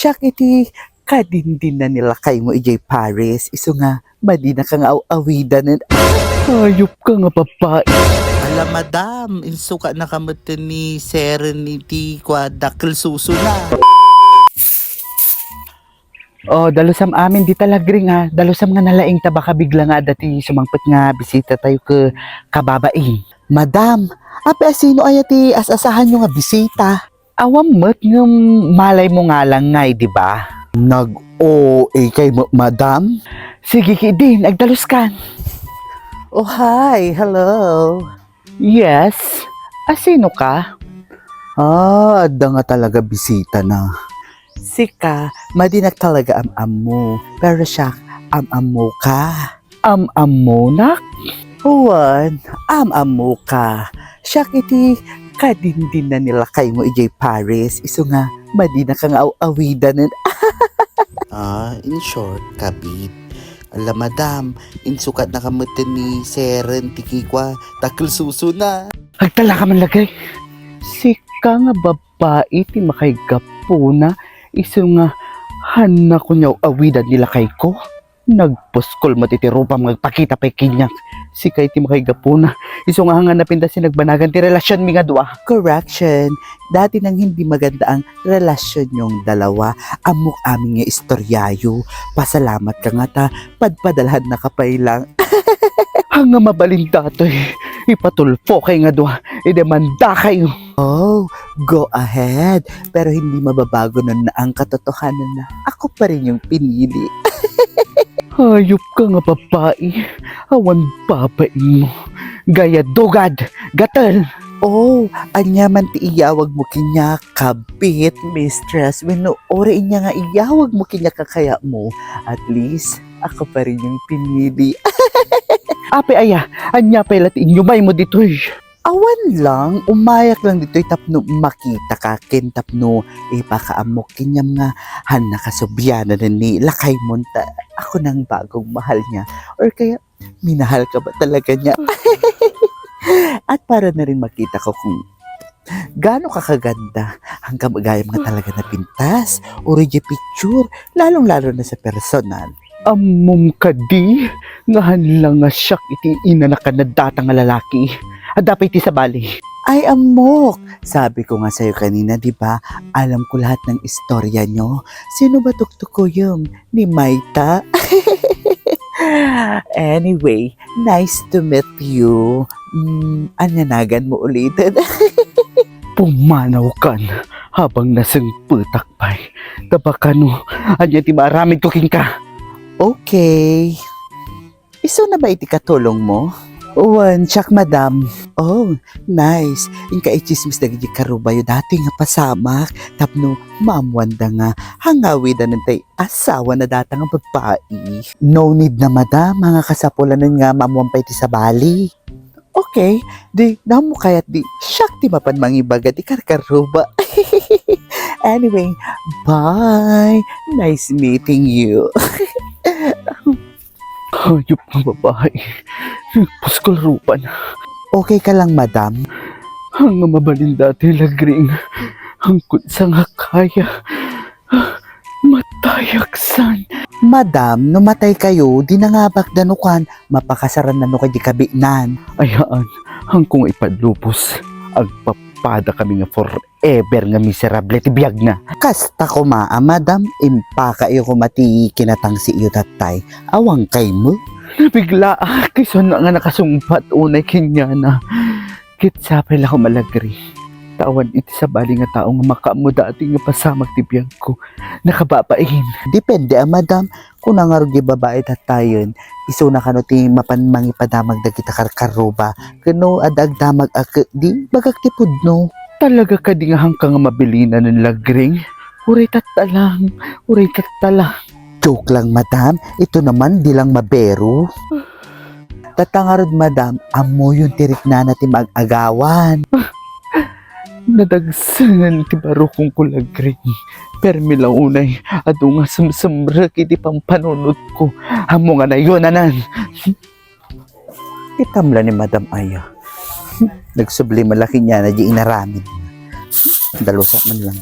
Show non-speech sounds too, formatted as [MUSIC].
Siya iti kadindin na nila kay mo ijay Paris. Iso nga, madi na kang aw-awida na. Hayop ka nga babae. Ala madam, insuka na kamot ni Serenity kwa dakil suso na. Oh, dalusam amin di talagri nga. Dalusam nga nalaing ta baka bigla nga dati sumangpet nga bisita tayo ke kababain. Madam, ape sino ayati as-asahan nyo nga bisita? Awam met nga malay mo nga lang ngay, di ba? Nag-OA kay mo, madam? Sige kidin, agdalus kan. Oh, hi, hello. Yes. Asino ka? Ah, ada nga talaga bisita na. Sika, madinak talaga am-am mo. Pero siya, am-am mo ka. Am-am mo nak? Huwan, am-am mo ka. Siya iti kadindin na nila kay mo ijay Paris. Iso nga, madina kang aw-awida na. [LAUGHS] ah, in short, kabit. Ala madam, insukat na kamutin ni Seren Tikikwa, takil suso na. Agtala ka man lagay. Sika nga babae ti makaigapo na. Iso nga hana ko niyaw awidan nila kay ko. Nagpuskol matitiro pa magpakita pa kinyak. Si kay ti makaigapo na. Iso nga nga napinda si nagbanagan ti relasyon mi nga dua. Correction, dati nang hindi maganda ang relasyon yung dalawa. Amok aming nga istoryayo. Pasalamat ka nga ta, padpadalhan na kapay lang. Hanga [LAUGHS] mabalin datoy. Ipatulfo kay nga dua. Idemanda kayo. Oh, go ahead. Pero hindi mababago nun na ang katotohanan na ako pa rin yung pinili. [LAUGHS] Hayop ka nga babae. Awan babae mo. Gaya dugad. Gatal. Oh, anya man ti iyawag mo kinya kabit, mistress. Ori niya nga iyawag mo kinya kakaya mo. At least, ako pa rin yung pinili. [LAUGHS] Ape aya. Anya pa latin yumay mo ditoy. Awan lang, umayak lang dito'y tapno makita ka kin tapno ipakaamok kinyam nga han nakasubyana na ni lakay monta ako nang bagong mahal niya or kaya minahal ka ba talaga niya [LAUGHS] at para na rin makita ko kung gaano ka kaganda hanggang magayam nga talaga na pintas origi picture lalong lalo na sa personal Amom ka di. Ngahan lang nga siyak iti ina na kanadata nga lalaki. At dapat iti sa bali. Ay, amok! Sabi ko nga sa'yo kanina, di ba? Alam ko lahat ng istorya nyo. Sino ba tuktok yung Ni Maita? [LAUGHS] anyway, nice to meet you. Mm, anyanagan mo ulitin. [LAUGHS] Pumanaw kan habang nasengputak pa'y. Tabakano, anya ti maramid ko king ka. okay. Iso na ba iti katulong mo? Uwan, tsak madam. Oh, nice. Inka ichismis na gigi karubayo dati nga pasamak. Tapno, mamwanda nga. Hangawi na nantay asawa na data nga babae. No need na madam. Mga kasapulanan nga mamwampay ti sa bali. Okay, di namo kayat di syakti mapan mangibaga di karkaruba. [LAUGHS] anyway, bye. Nice meeting you. [LAUGHS] Hayop ng babae. Puskol rupan. Okay ka lang, madam? Hanga mabalin dati lagring. Hangkot sa nga kaya. Matayaksan. Madam, numatay kayo, di na nga bakdanukan, mapakasaran na no kay di kabiknan. Ayaan, hangkong ipadlupos. Agpapada kami nga forever nga miserable tibiyag na. Kasta ko maa, madam, impaka iyo kumati kinatang si iyo tatay. Awang kay mo. Nabigla ah, kaysa na nga nakasumpat unay kinya na. Kitsapay lang ako malagri. Tawan iti sa bali nga tao nga makaamo dati nga pasamag tibiyag ko. Nakababain. Depende ah, madam. Kung nangarugi babae tatayon, iso na kano ti mapanmangi padamag da kita karkaroba. Kano adag damag ak di bagak tipod no. Talaga ka di nga hangkang mabilinan ng lagring. Uray tatalang, uray tatalang. Joke lang, madam. Ito naman, di lang mabero. [SIGHS] Tatangarod, madam, amo yung tirik na natin mag-agawan nadagsan ti barukong kulagrin. Permi launay, adunga samsamra kiti pampanunod ko. Amo nga na anan. Itamla ni Madam Aya. Nagsubli malaki niya na di inaramin. Dalusak man lang.